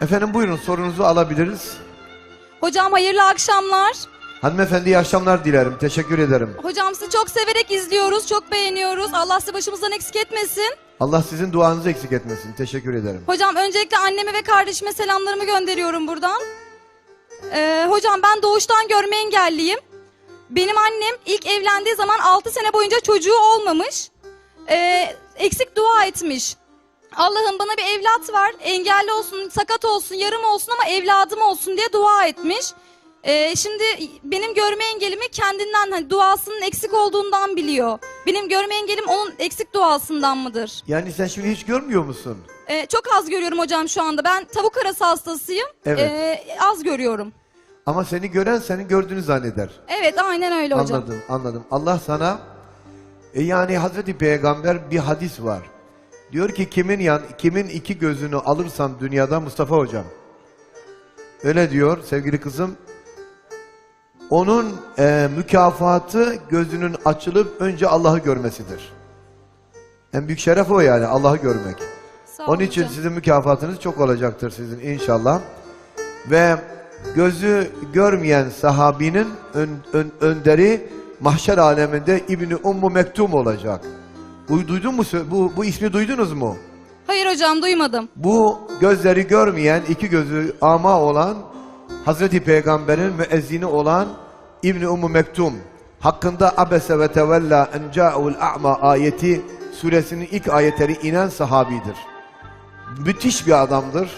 Efendim buyurun sorunuzu alabiliriz. Hocam hayırlı akşamlar. Hanımefendi iyi akşamlar dilerim. Teşekkür ederim. Hocam sizi çok severek izliyoruz, çok beğeniyoruz. Allah sizi başımızdan eksik etmesin. Allah sizin duanızı eksik etmesin. Teşekkür ederim. Hocam öncelikle anneme ve kardeşime selamlarımı gönderiyorum buradan. Ee, hocam ben doğuştan görme engelliyim. Benim annem ilk evlendiği zaman 6 sene boyunca çocuğu olmamış. Ee, eksik dua etmiş. Allah'ım bana bir evlat var, engelli olsun, sakat olsun, yarım olsun ama evladım olsun diye dua etmiş. Ee, şimdi benim görme engelimi kendinden, hani duasının eksik olduğundan biliyor. Benim görme engelim onun eksik duasından mıdır? Yani sen şimdi hiç görmüyor musun? Ee, çok az görüyorum hocam şu anda. Ben tavuk arası hastasıyım. Evet. Ee, az görüyorum. Ama seni gören senin gördüğünü zanneder. Evet aynen öyle hocam. Anladım, anladım. Allah sana e yani Hazreti Peygamber bir hadis var. Diyor ki kimin yan kimin iki gözünü alırsam dünyada Mustafa hocam. Öyle diyor sevgili kızım. Onun e, mükafatı gözünün açılıp önce Allah'ı görmesidir. En büyük şeref o yani Allah'ı görmek. Sağ Onun için hocam. sizin mükafatınız çok olacaktır sizin inşallah. Ve gözü görmeyen sahabinin ön- ön- önderi mahşer aleminde İbni Ummu Mektum olacak. Bu, duydun mu? Bu, bu ismi duydunuz mu? Hayır hocam duymadım. Bu gözleri görmeyen, iki gözü ama olan Hazreti Peygamber'in müezzini olan İbni Ummu Mektum hakkında abese ve tevella en ca'ul a'ma ayeti suresinin ilk ayetleri inen sahabidir. Müthiş bir adamdır.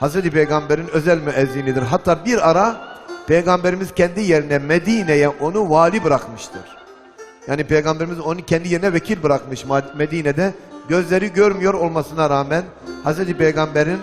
Hazreti Peygamber'in özel müezzinidir. Hatta bir ara Peygamberimiz kendi yerine Medine'ye onu vali bırakmıştır. Yani Peygamberimiz onu kendi yerine vekil bırakmış Medine'de. Gözleri görmüyor olmasına rağmen Hazreti Peygamber'in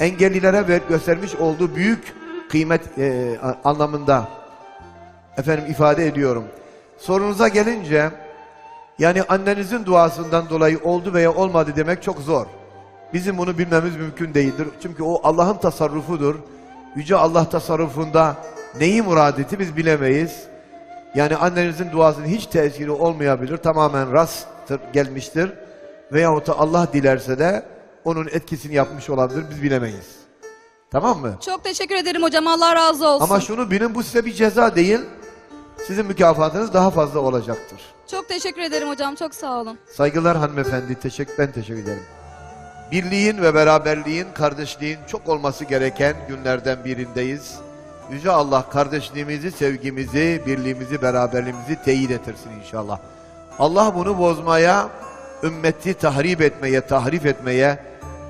engellilere göstermiş olduğu büyük kıymet e, anlamında efendim ifade ediyorum. Sorunuza gelince yani annenizin duasından dolayı oldu veya olmadı demek çok zor. Bizim bunu bilmemiz mümkün değildir. Çünkü o Allah'ın tasarrufudur. Yüce Allah tasarrufunda neyi murad etti biz bilemeyiz. Yani annenizin duasının hiç tesiri olmayabilir. Tamamen rasttır, gelmiştir. Veyahut da Allah dilerse de onun etkisini yapmış olabilir. Biz bilemeyiz. Tamam mı? Çok teşekkür ederim hocam. Allah razı olsun. Ama şunu bilin bu size bir ceza değil. Sizin mükafatınız daha fazla olacaktır. Çok teşekkür ederim hocam. Çok sağ olun. Saygılar hanımefendi. Teşekkür, ben teşekkür ederim. Birliğin ve beraberliğin, kardeşliğin çok olması gereken günlerden birindeyiz. Yüce Allah kardeşliğimizi, sevgimizi, birliğimizi, beraberliğimizi teyit ettirsin inşallah. Allah bunu bozmaya, ümmeti tahrip etmeye, tahrif etmeye,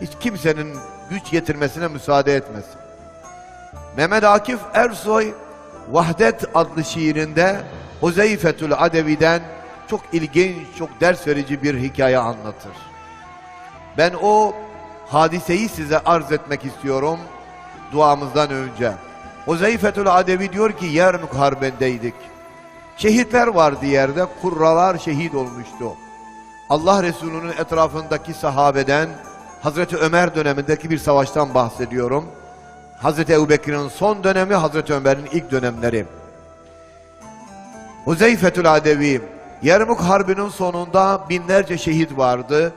hiç kimsenin güç getirmesine müsaade etmesin. Mehmet Akif Ersoy Vahdet adlı şiirinde Huzeyfetül Adevi'den çok ilginç, çok ders verici bir hikaye anlatır. Ben o hadiseyi size arz etmek istiyorum duamızdan önce. Huzeyfetül Adevi diyor ki Yermük Harbi'ndeydik. Şehitler vardı yerde, kurralar şehit olmuştu. Allah Resulü'nün etrafındaki sahabeden Hazreti Ömer dönemindeki bir savaştan bahsediyorum. Hazreti Ebubekir'in son dönemi, Hazreti Ömer'in ilk dönemleri. Huzeyfetül Adevi, Yermuk Harbi'nin sonunda binlerce şehit vardı.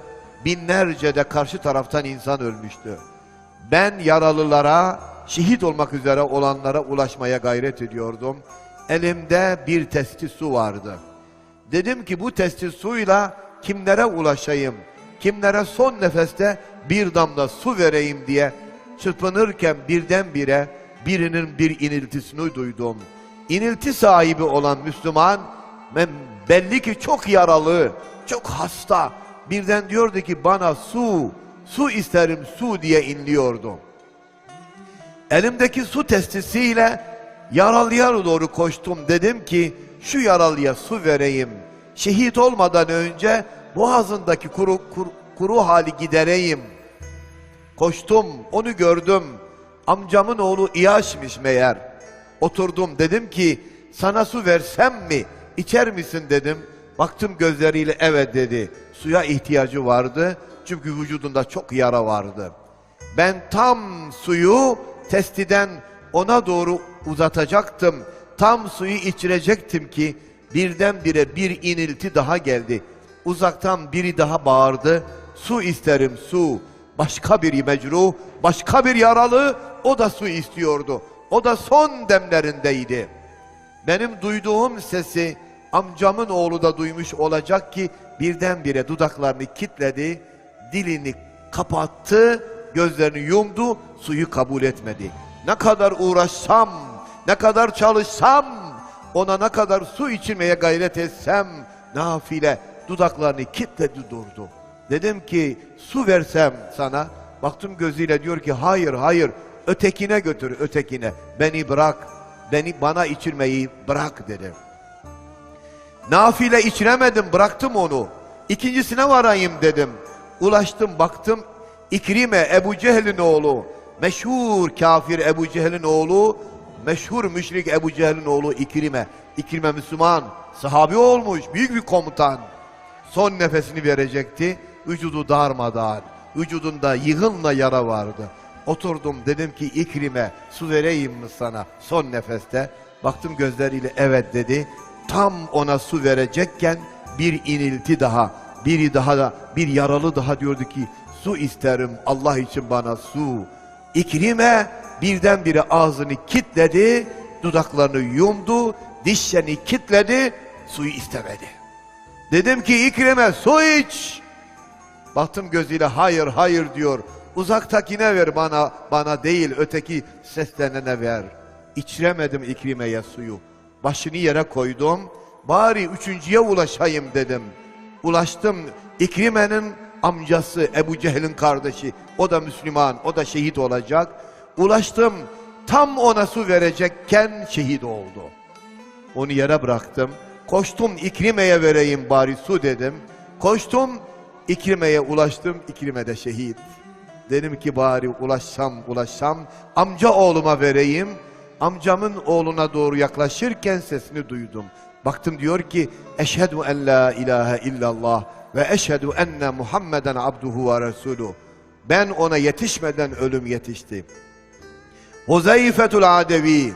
Binlerce de karşı taraftan insan ölmüştü. Ben yaralılara, şehit olmak üzere olanlara ulaşmaya gayret ediyordum. Elimde bir testi su vardı. Dedim ki bu testi suyla kimlere ulaşayım? Kimlere son nefeste bir damla su vereyim diye çırpınırken birdenbire birinin bir iniltisini duydum. İnilti sahibi olan Müslüman belli ki çok yaralı, çok hasta. Birden diyordu ki bana su, su isterim su diye inliyordu. Elimdeki su testisiyle yaralıya doğru koştum. Dedim ki şu yaralıya su vereyim. Şehit olmadan önce boğazındaki kuru, kuru, kuru hali gidereyim. Koştum, onu gördüm. Amcamın oğlu İyaş'mış meğer. Oturdum dedim ki sana su versem mi? İçer misin dedim. Baktım gözleriyle evet dedi. Suya ihtiyacı vardı. Çünkü vücudunda çok yara vardı. Ben tam suyu testiden ona doğru uzatacaktım. Tam suyu içirecektim ki birdenbire bir inilti daha geldi. Uzaktan biri daha bağırdı. Su isterim su. başka bir mecruh, başka bir yaralı o da su istiyordu. O da son demlerindeydi. Benim duyduğum sesi amcamın oğlu da duymuş olacak ki birdenbire dudaklarını kitledi, dilini kapattı, gözlerini yumdu, suyu kabul etmedi. Ne kadar uğraşsam, ne kadar çalışsam, ona ne kadar su içirmeye gayret etsem, nafile dudaklarını kitledi durdu. Dedim ki su versem sana, baktım gözüyle diyor ki hayır hayır, ötekine götür ötekine, beni bırak, beni bana içirmeyi bırak dedim. Nafile içiremedim bıraktım onu. İkincisine varayım dedim. Ulaştım baktım İkrime Ebu Cehil'in oğlu. Meşhur kafir Ebu Cehil'in oğlu. Meşhur müşrik Ebu Cehil'in oğlu İkrime. İkrime Müslüman. Sahabi olmuş. Büyük bir komutan. Son nefesini verecekti. Vücudu darmadağın. Vücudunda yığınla yara vardı. Oturdum dedim ki İkrime su vereyim mi sana son nefeste. Baktım gözleriyle evet dedi. Tam ona su verecekken bir inilti daha, biri daha da bir yaralı daha diyordu ki su isterim Allah için bana su. İkrime birdenbire ağzını kitledi, dudaklarını yumdu, dişlerini kitledi, suyu istemedi. Dedim ki İkrime su iç. Baktım gözüyle hayır hayır diyor. Uzaktakine ver bana bana değil öteki seslenene ver. İçiremedim İkrime'ye suyu. Başını yere koydum. Bari üçüncüye ulaşayım dedim. Ulaştım. İkrime'nin amcası Ebu Cehil'in kardeşi. O da Müslüman. O da şehit olacak. Ulaştım. Tam ona su verecekken şehit oldu. Onu yere bıraktım. Koştum İkrime'ye vereyim bari su dedim. Koştum İkrime'ye ulaştım. İkrime de şehit. Dedim ki bari ulaşsam ulaşsam amca oğluma vereyim. Amcamın oğluna doğru yaklaşırken sesini duydum. Baktım diyor ki eşhedü en la ilahe illallah ve eşhedü enne Muhammeden abduhu ve resuluhu. Ben ona yetişmeden ölüm yetişti. Huzeyfetul Adevi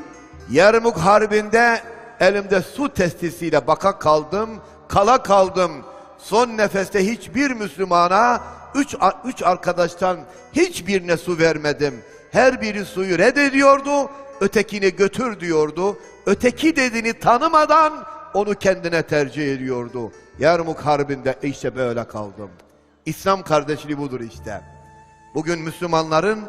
Yermuk Harbi'nde elimde su testisiyle baka kaldım, kala kaldım. Son nefeste hiçbir Müslümana üç, üç arkadaştan hiçbirine su vermedim. Her biri suyu reddediyordu, ötekini götür diyordu. Öteki dediğini tanımadan onu kendine tercih ediyordu. Yermuk Harbi'nde işte böyle kaldım. İslam kardeşliği budur işte. Bugün Müslümanların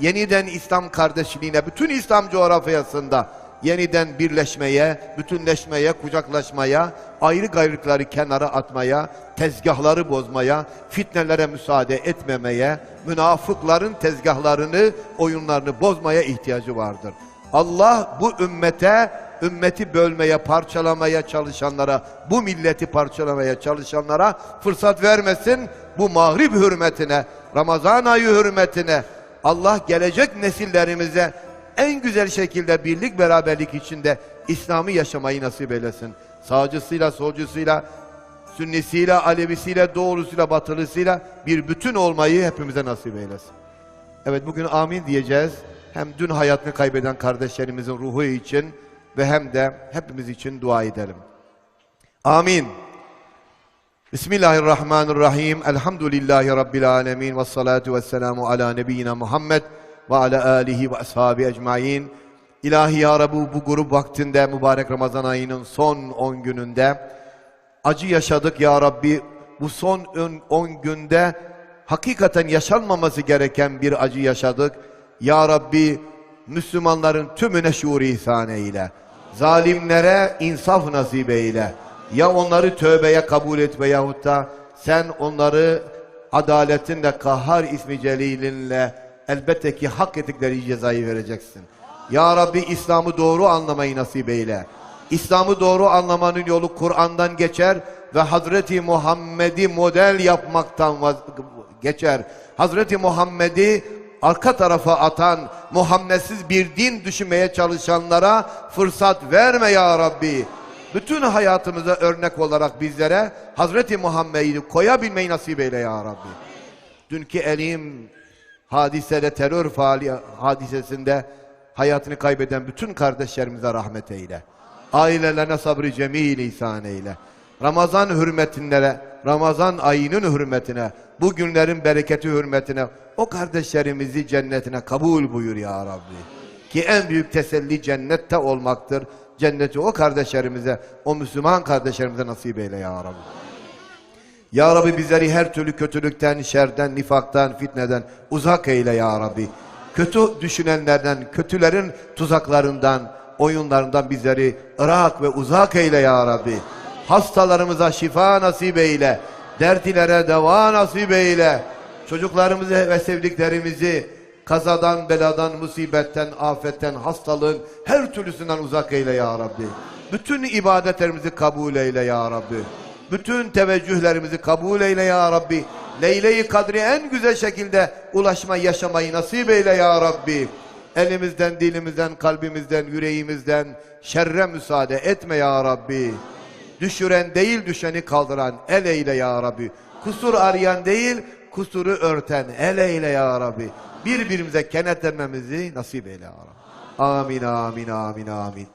yeniden İslam kardeşliğine, bütün İslam coğrafyasında yeniden birleşmeye, bütünleşmeye, kucaklaşmaya, ayrı gayrılıkları kenara atmaya, tezgahları bozmaya, fitnelere müsaade etmemeye, münafıkların tezgahlarını, oyunlarını bozmaya ihtiyacı vardır. Allah bu ümmete, ümmeti bölmeye, parçalamaya çalışanlara, bu milleti parçalamaya çalışanlara fırsat vermesin. Bu mağrib hürmetine, Ramazan ayı hürmetine, Allah gelecek nesillerimize en güzel şekilde birlik beraberlik içinde İslam'ı yaşamayı nasip eylesin. Sağcısıyla, solcusuyla, sünnisiyle, alevisiyle, doğrusuyla, batılısıyla bir bütün olmayı hepimize nasip eylesin. Evet bugün amin diyeceğiz. Hem dün hayatını kaybeden kardeşlerimizin ruhu için ve hem de hepimiz için dua edelim. Amin. Bismillahirrahmanirrahim. Elhamdülillahi Rabbil alemin. Ve salatu ve selamu ala nebiyyina Muhammed ve ala alihi ve ashabi ecmain. İlahi ya Rabbi bu grup vaktinde mübarek Ramazan ayının son 10 gününde acı yaşadık ya Rabbi. Bu son 10 günde hakikaten yaşanmaması gereken bir acı yaşadık. Ya Rabbi Müslümanların tümüne şuur ihsan eyle. Zalimlere insaf nasip eyle. Ya onları tövbeye kabul et veyahut da sen onları adaletinle, kahhar ismi celilinle elbette ki hak ettikleri cezayı vereceksin. Ya Rabbi İslam'ı doğru anlamayı nasip eyle. İslam'ı doğru anlamanın yolu Kur'an'dan geçer ve Hazreti Muhammed'i model yapmaktan geçer. Hazreti Muhammed'i arka tarafa atan, Muhammedsiz bir din düşünmeye çalışanlara fırsat verme ya Rabbi. Bütün hayatımıza örnek olarak bizlere Hazreti Muhammed'i koyabilmeyi nasip eyle ya Rabbi. Dünkü elim hadisede terör faali hadisesinde hayatını kaybeden bütün kardeşlerimize rahmet eyle. Ailelerine sabrı cemil ihsan eyle. Ramazan hürmetinlere, Ramazan ayının hürmetine, bu günlerin bereketi hürmetine o kardeşlerimizi cennetine kabul buyur ya Rabbi. Ki en büyük teselli cennette olmaktır. Cenneti o kardeşlerimize, o Müslüman kardeşlerimize nasip eyle ya Rabbi. Ya Rabbi bizleri her türlü kötülükten, şerden, nifaktan, fitneden uzak eyle ya Rabbi. Kötü düşünenlerden, kötülerin tuzaklarından, oyunlarından bizleri ırak ve uzak eyle ya Rabbi. Hastalarımıza şifa nasip eyle. Dertlilere deva nasip eyle. Çocuklarımızı ve sevdiklerimizi kazadan, beladan, musibetten, afetten, hastalığın her türlüsünden uzak eyle ya Rabbi. Bütün ibadetlerimizi kabul eyle ya Rabbi. Bütün teveccühlerimizi kabul eyle ya Rabbi. Leyle-i Kadri en güzel şekilde ulaşma, yaşamayı nasip eyle ya Rabbi. Elimizden, dilimizden, kalbimizden, yüreğimizden şerre müsaade etme ya Rabbi. Düşüren değil düşeni kaldıran el eyle ya Rabbi. Kusur arayan değil kusuru örten el eyle ya Rabbi. Birbirimize kenetlenmemizi nasip eyle ya Rabbi. Amin amin amin amin.